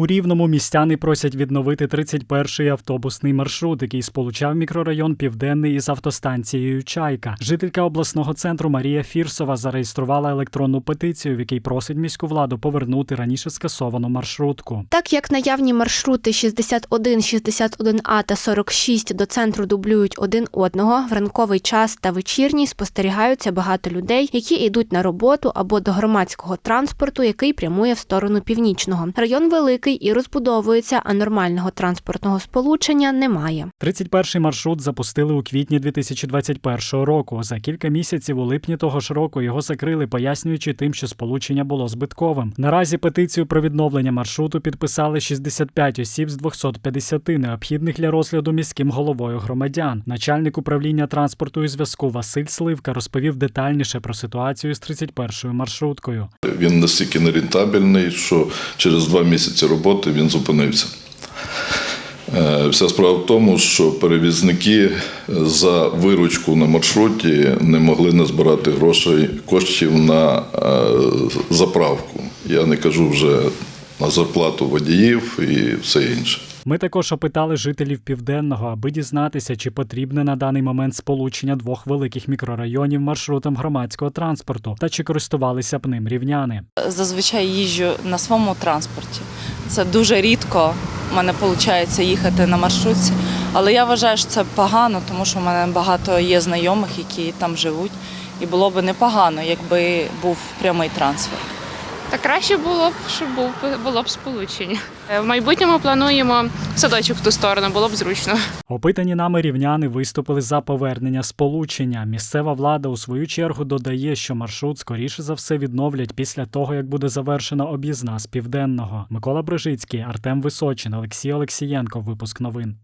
У рівному містяни просять відновити 31-й автобусний маршрут, який сполучав мікрорайон Південний із автостанцією Чайка. Жителька обласного центру Марія Фірсова зареєструвала електронну петицію, в якій просить міську владу повернути раніше скасовану маршрутку. Так як наявні маршрути 61, 61А та 46 до центру дублюють один одного, в ранковий час та вечірній спостерігаються багато людей, які йдуть на роботу або до громадського транспорту, який прямує в сторону північного. Район великий і розбудовується, а нормального транспортного сполучення немає. 31-й маршрут запустили у квітні 2021 року. За кілька місяців у липні того ж року його закрили, пояснюючи тим, що сполучення було збитковим. Наразі петицію про відновлення маршруту підписали 65 осіб з 250 необхідних для розгляду міським головою громадян. Начальник управління транспорту і зв'язку Василь Сливка розповів детальніше про ситуацію з 31-ю маршруткою. Він настільки нерентабельний, що через два місяці роботи він зупинився. Е, Вся справа в тому, що перевізники за виручку на маршруті не могли назбирати грошей коштів на е, заправку. Я не кажу вже на зарплату водіїв і все інше. Ми також опитали жителів південного, аби дізнатися, чи потрібне на даний момент сполучення двох великих мікрорайонів маршрутом громадського транспорту та чи користувалися б ним рівняни. Зазвичай їжджу на своєму транспорті. Це дуже рідко в мене виходить їхати на маршрутці. Але я вважаю, що це погано, тому що в мене багато є знайомих, які там живуть. І було б непогано, якби був прямий трансфер. Та краще було б, щоб був було б сполучення. Е, В майбутньому плануємо садочок в ту сторону, було б зручно. Опитані нами рівняни виступили за повернення сполучення. Місцева влада у свою чергу додає, що маршрут скоріше за все відновлять після того, як буде завершена об'їзна з південного. Микола Брижицький, Артем Височин, Олексій Олексієнко. Випуск новин.